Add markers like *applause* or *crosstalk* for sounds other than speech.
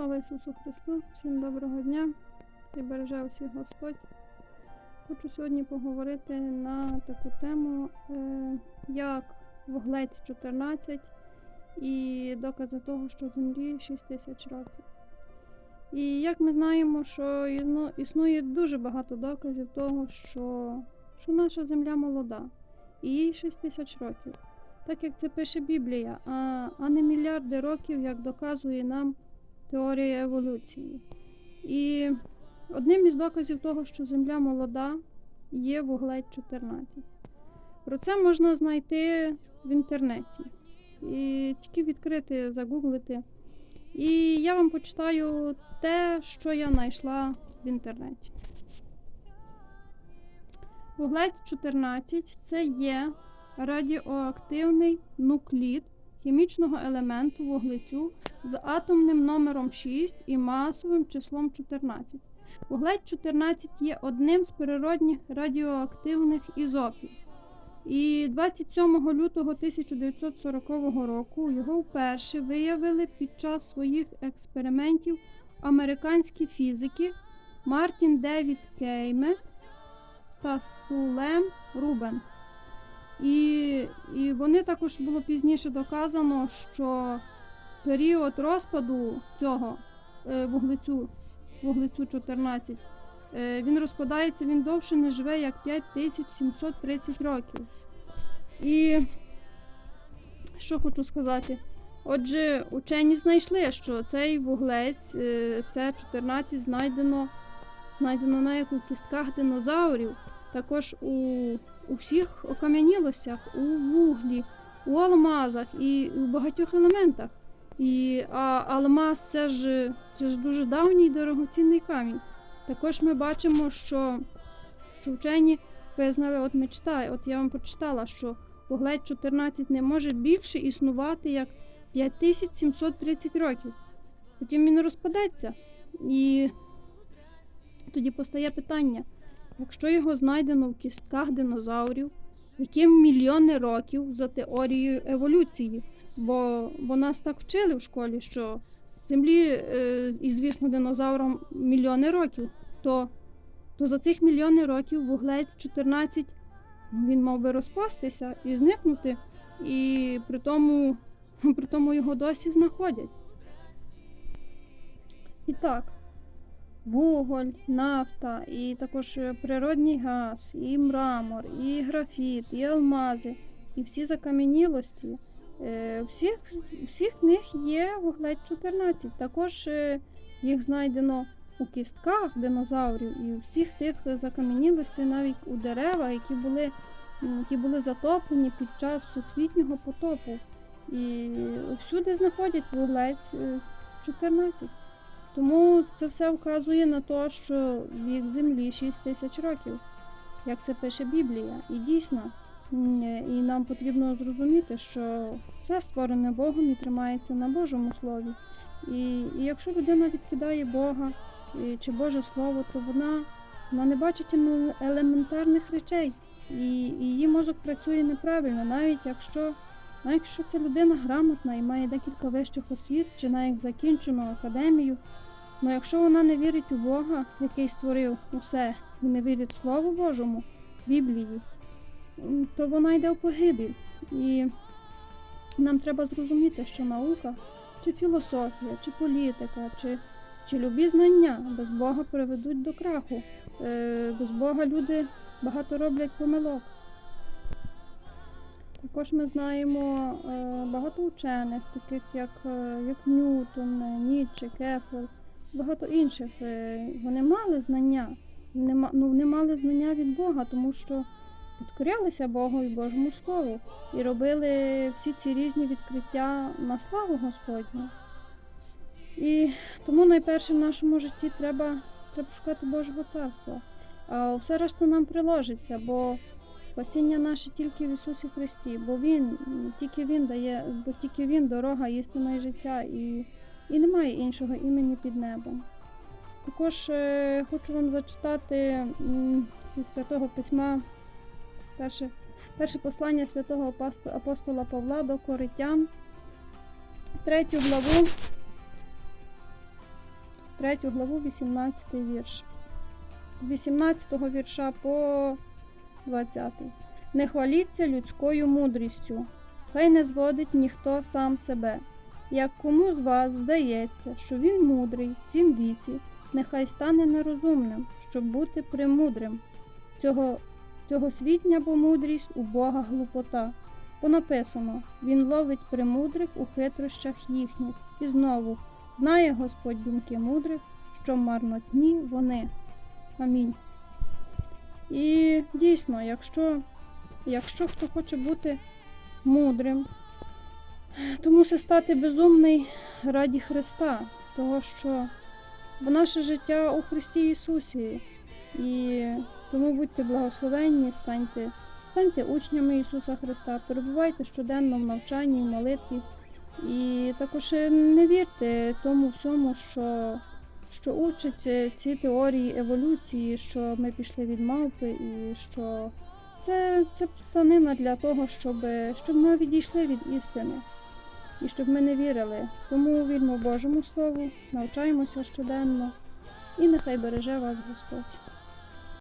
Слава Ісусу Христу! Всім доброго дня! І береже усіх Господь. Хочу сьогодні поговорити на таку тему, е, як вуглець 14 і докази того, що землі 6 тисяч років. І як ми знаємо, що існує дуже багато доказів того, що, що наша земля молода, і їй 6 тисяч років. Так як це пише Біблія, а, а не мільярди років, як доказує нам теорія еволюції. І одним із доказів того, що Земля молода, є вуглець 14. Про це можна знайти в інтернеті. І тільки відкрити, загуглити. І я вам почитаю те, що я знайшла в інтернеті. Вуглець 14 це є радіоактивний нуклід хімічного елементу вуглецю з атомним номером 6 і масовим числом 14. Вуглець 14 є одним з природних радіоактивних ізопів. І 27 лютого 1940 року його вперше виявили під час своїх експериментів американські фізики Мартін Девід Кейме та Сулем Рубен. І, і вони також було пізніше доказано, що період розпаду цього е, вуглецю, вуглецю 14, е, він розпадається, він довше не живе, як 5730 років. І що хочу сказати? Отже, учені знайшли, що цей вуглець, е, це 14 знайдено, знайдено навіть у кістках динозаврів, також у, у всіх окам'янілостях, у вуглі, у алмазах і у багатьох елементах. І, а алмаз це ж, це ж дуже давній дорогоцінний камінь. Також ми бачимо, що, що вчені визнали, от ми читали, от я вам прочитала, що вуглець 14 не може більше існувати як 5730 років. Потім він розпадеться. І тоді постає питання: якщо його знайдено в кістках динозаврів, яким мільйони років за теорією еволюції, бо, бо нас так вчили в школі, що землі, е, і звісно, динозаврам мільйони років, то, то за цих мільйони років вуглець 14 ну, він мав би розпастися і зникнути, і при тому, *laughs* при тому його досі знаходять. І так, вуголь, нафта, і також е, природній газ, і мрамор, і графіт, і алмази, і всі закам'янілості. Е, Всіх, всіх них є вуглець 14. Також е, їх знайдено у кістках динозаврів і у всіх тих закам'янілостей, навіть у дерева, які були, які були затоплені під час всесвітнього потопу. І всюди знаходять вуглець е, 14. Тому це все вказує на те, що вік Землі 6 тисяч років, як це пише Біблія. І дійсно, і нам потрібно зрозуміти, що все створене Богом і тримається на Божому Слові. І, і якщо людина відкидає Бога і, чи Боже Слово, то вона, вона не бачить елементарних речей. І, і її мозок працює неправильно, навіть якщо, навіть якщо ця людина грамотна і має декілька вищих освіт, чи навіть закінчену академію. Ну якщо вона не вірить у Бога, який створив усе, і не вірить Слову Божому, Біблії, то вона йде в погибель. І нам треба зрозуміти, що наука, чи філософія, чи політика, чи, чи любі знання без Бога приведуть до краху. Е, без Бога люди багато роблять помилок. Також ми знаємо е, багато учених, таких як, е, як Ньютон, е, Кеплер, багато інших. Вони мали знання, ну, вони мали знання від Бога, тому що підкорялися Богу і Божому Слову і робили всі ці різні відкриття на славу Господню. І тому найперше в нашому житті треба, треба шукати Божого царства. А все решта нам приложиться, бо спасіння наше тільки в Ісусі Христі, бо Він, тільки Він дає, бо тільки Він дорога, істина і життя, і, і немає іншого імені під небом. Також е, хочу вам зачитати зі святого письма перше, перше послання святого апостола, Павла до Коритян, третю главу, 3 главу, 18 вірш. З 18 вірша по 20. Не хваліться людською мудрістю, хай не зводить ніхто сам себе. Як кому з вас здається, що він мудрий в цім віці, нехай стане нерозумним, щоб бути премудрим. Цього, цього світня бо мудрість у Бога глупота. Бо написано, він ловить премудрих у хитрощах їхніх. І знову знає Господь думки мудрих, що марнотні вони. Амінь. І дійсно, якщо, якщо хто хоче бути мудрим, то мусить стати безумний раді Христа, того що бо наше життя у Христі Ісусі. І тому будьте благословенні, станьте, станьте учнями Ісуса Христа, перебувайте щоденно в навчанні, в молитві. І також не вірте тому всьому, що, що учать ці теорії еволюції, що ми пішли від мавпи, і що це, це планина для того, щоб, щоб ми відійшли від істини і щоб ми не вірили. Тому вірмо Божому Слову, навчаємося щоденно, і нехай береже вас Господь.